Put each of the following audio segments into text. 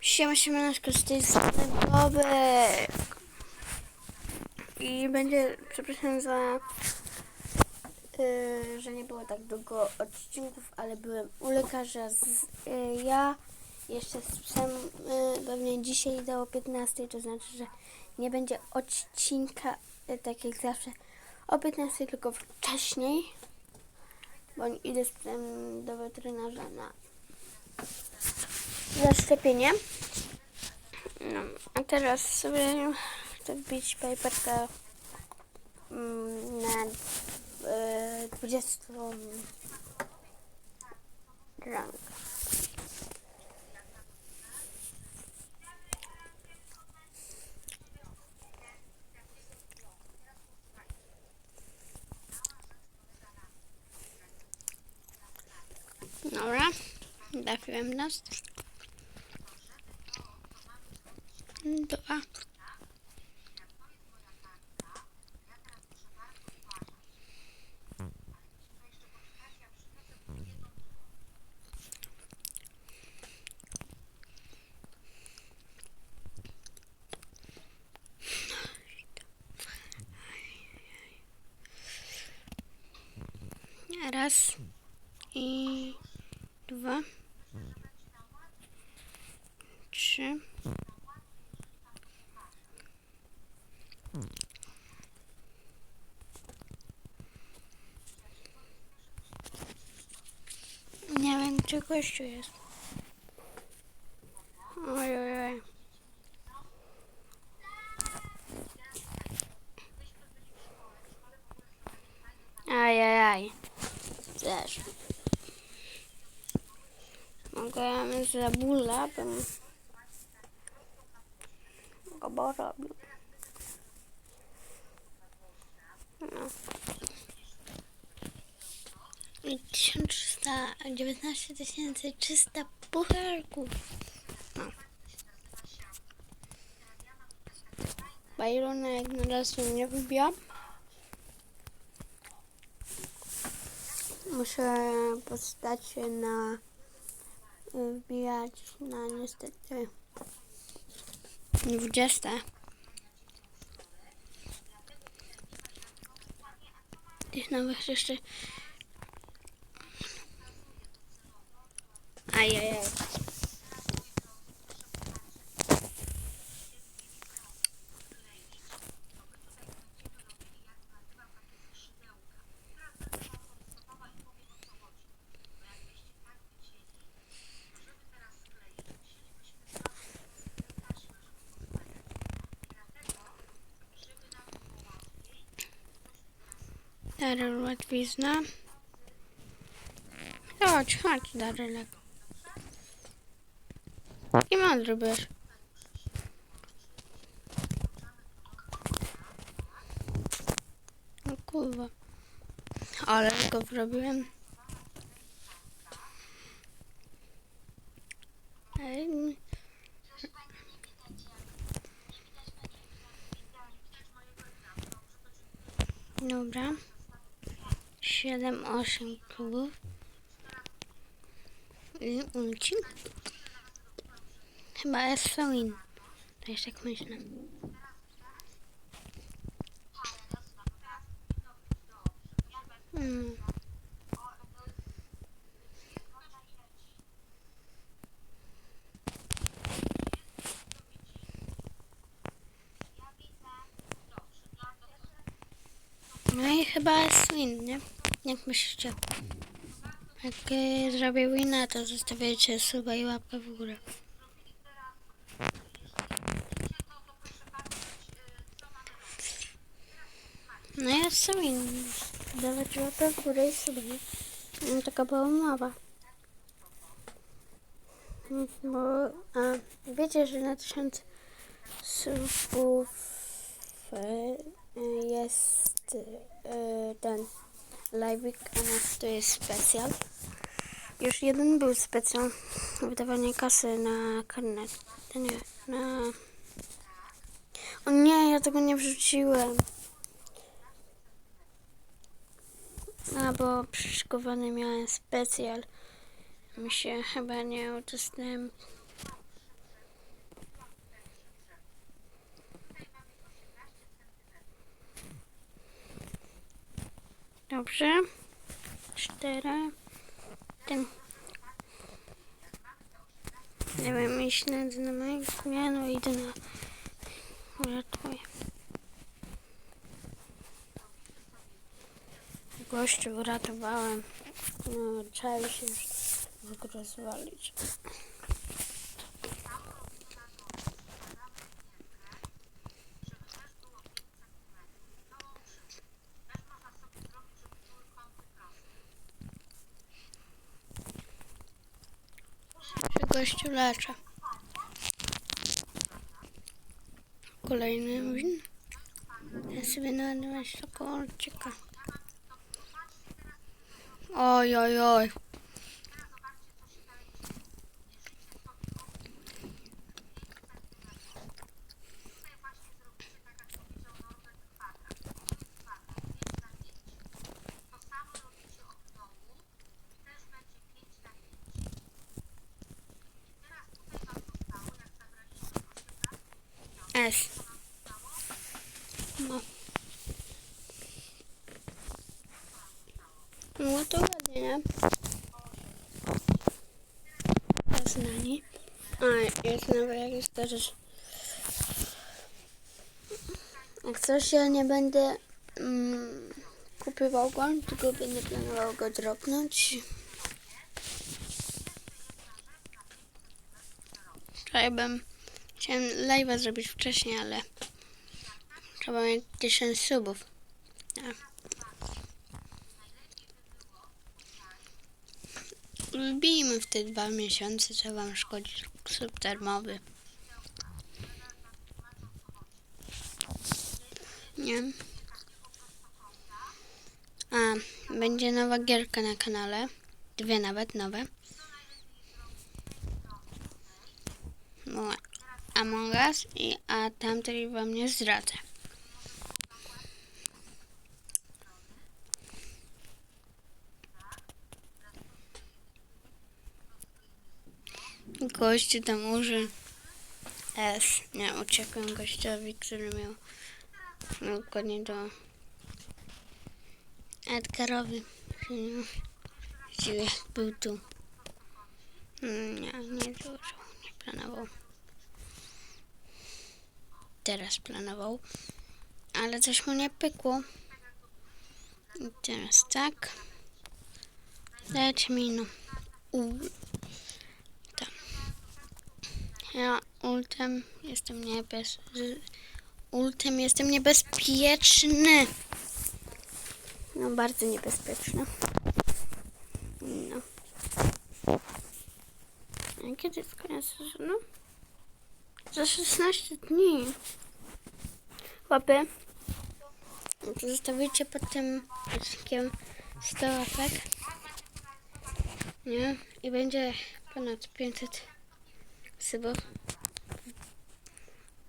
Siema, siemaneczko, z tej strony Bobek. I będzie, przepraszam za, y, że nie było tak długo odcinków, ale byłem u lekarza. Z, y, ja jeszcze z psem y, pewnie dzisiaj do 15, to znaczy, że nie będzie odcinka y, tak jak zawsze o 15, tylko wcześniej, bo idę z psem do weterynarza na zaszczepienie. No, a teraz sobie chcę wbić paperkę mm, na e, 20 rank. Dobra, trafiłem nas. Dwa. Raz i dwa, trzy. Nie wiem, czy gościu jest. Oj, oj, oj. Ajajaj. Też. Mogę za bula, bym go porobił. No. 1300, 19 300 pucharków. No. Byrona jak na razie nie wybijam. Muszę postać się na wbijać na niestety 20. Tych nowych jeszcze Ajajaj. Daryl łatwizna. Chodź, chodź, Darylek. I mądry byś. O kurwa. Ale go zrobiłem. Ej, Dobra. 7, 8 klubów. I ulci. Chyba jest Felin. To jest tak myślę. Hmm. No i chyba jest win, nie? Jak myślicie? Jak e, zrobię wina, to zostawiajcie suba i łapkę w górę. No ja sam win. Dawać łapkę w górę i suba, nie? No, taka była umowa. Bo a, wiecie, że na tysiąc subów e, jest e, ten live'ik, a na to jest specjal. Już jeden był specjal. Wydawanie kasy na karnet. Nie, na... O nie, ja tego nie wrzuciłem. A bo przyszykowany miałem specjal. Mi się chyba nie udostępnił. Dobrze. Cztery. Ten. Nie wiem, myślę, że na mojego zmianu idę na... Uratuję. Gościu uratowałem. No, trzeba się już rozwalić. Gościu lecza. Kolejny win. Ja sobie naładowałem kolczyka. Oj, oj, oj. Rzecz. Jak coś ja nie będę mm, kupywał go, tylko będę planował go dropnąć. Wczoraj bym chciałem live'a zrobić wcześniej, ale trzeba mieć 1000 subów. A. Wbijmy w te dwa miesiące, co wam szkodzi sub darmowy. Nie. A, będzie nowa gierka na kanale. Dwie nawet nowe. No, Among Us i a tamtej wam nie zdradzę. Gościu tam uży. S. Nie, uciekłem gościowi, który miał miał dokładnie do Edgarowi. Właściwie był tu. Mm, Nie, nie dużo, nie planował. Teraz planował, ale coś mu nie pykło. I teraz tak. Dajcie mi no. U. Tam. Ja ultem jestem niebez... Ultem jestem niebezpieczny. No, bardzo niebezpieczny. No. A kiedy jest koniec sezonu? Za 16 dni. Łapy. Zostawicie pod tym odcinkiem 100 łapek. Nie? I będzie ponad 500 subów.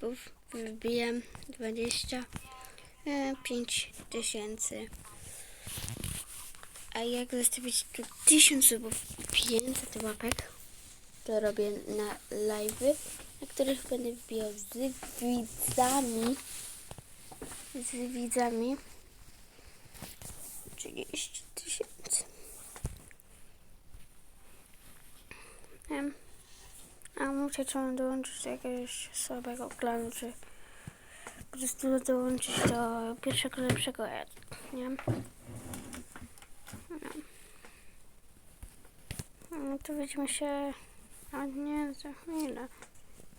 Bów wbijam 25 tysięcy. A jak zostawić tu 1000 subów, 500 łapek, to robię na live'y, na których będę wbijał z widzami. Z widzami. 30 tysięcy. Em, A muszę czemu dołączyć do jakiegoś słabego klanu, czy po prostu dołączyć do pierwszego lepszego, nie? No. No to widzimy się, a nie za chwilę.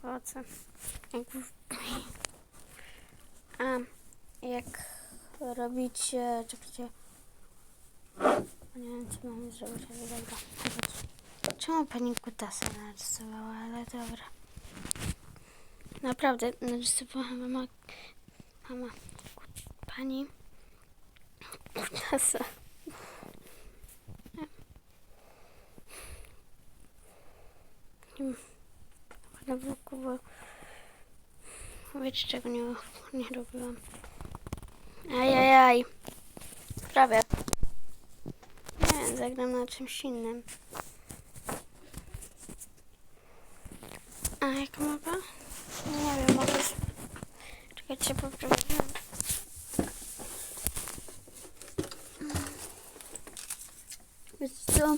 Po co? Jak, a, jak robicie, czekajcie, nie wiem co mam zrobić, ale dobra. Czemu pani kutasa narysowała, ale dobra. Naprawdę narysowała mama, mama, pani kutasa. Na boku, bo wiecie czego nie, nie robiłam. Ajajaj. Prawie. Nie, zagram na czymś innym. A jaka mapa? Nie wiem, mogę... Czekajcie, się poprawiłam. Mm. Wiecie co?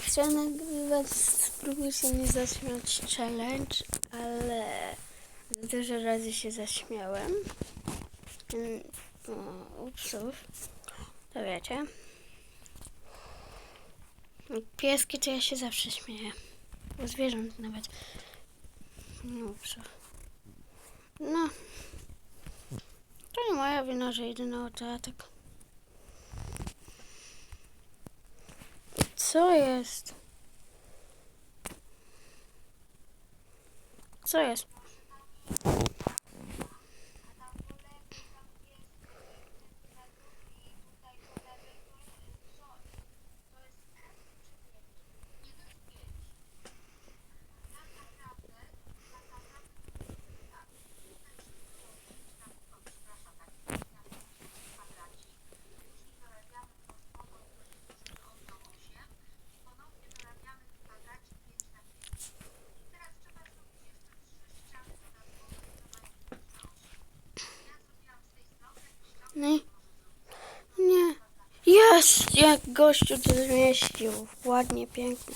Chciałam nagrywać, spróbuję się nie zaśmiać challenge, ale dużo razy się zaśmiałem. Mm, no, U psów. To wiecie. Pieski to ja się zawsze śmieję. U zwierząt nawet. Upsów. No. To nie moja wina, że idę na autoatak. Co jest? Co jest? No i... Nie. Jest! Jak gościu to zmieścił. Ładnie, pięknie.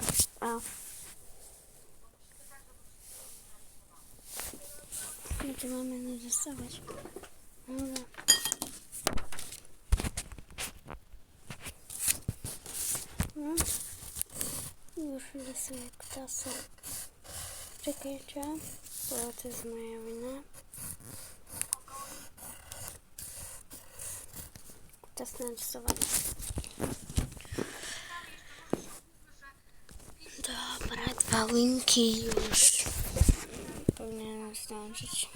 Kurwa. Gdzie mamy narysować? Dobra. No. Już rysuję ktasę. Czekajcie, bo to jest moja wina. Narysowany. Dobra, dwa winki już. Powinienem zdążyć.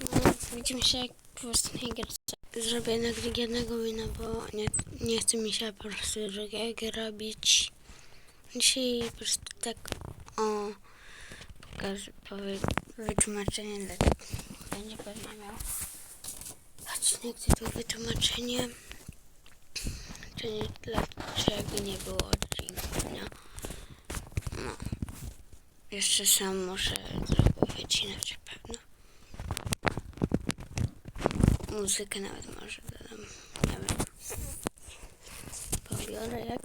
No, widzimy się jak w ostatniej gierce. Zrobię jednak jednego wina, bo nie, nie chce mi się po prostu drugiego robić. Dzisiaj po prostu tak o pokażę, powie, wytłumaczenie dlaczego będzie pewnie miał odcinek tytuł wytłumaczenie czyli dlaczego nie było odcinka, nie? No. Jeszcze sam muszę zrobić wycinać pewno. Muzykę nawet może dodam. Nie wiem. Pobiorę jakoś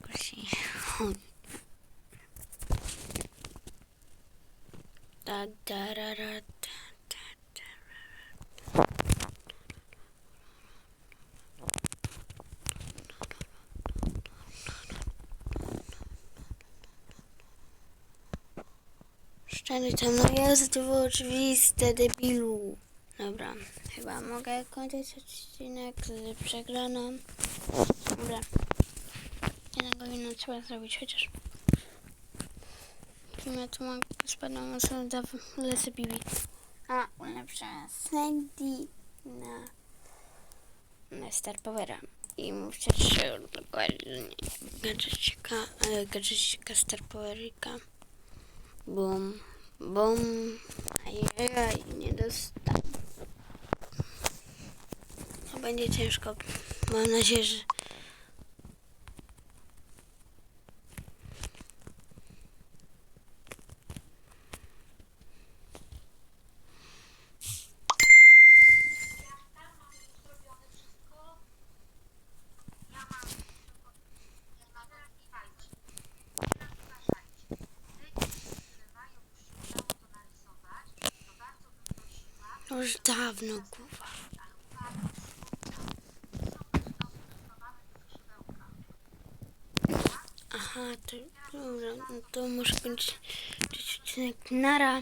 Szczery tam, no jest to oczywiste, debilu. Dobra, chyba mogę kończyć odcinek z przegraną. Dobra. Jednego wina trzeba zrobić, chociaż... Sumie tu mam spadną osobę, da lecę Bibi. A, ulepszę Sandy na... Star Powera. I muszę się dokładnie gadżecika, e, gadżecika Star Powerika. Bum, bum. Ajajaj, nie dostałem. To będzie ciężko. Mam nadzieję, że... Dawno, kurwa. Aha, to, dobra, no to muszę kończyć odcinek. Nara.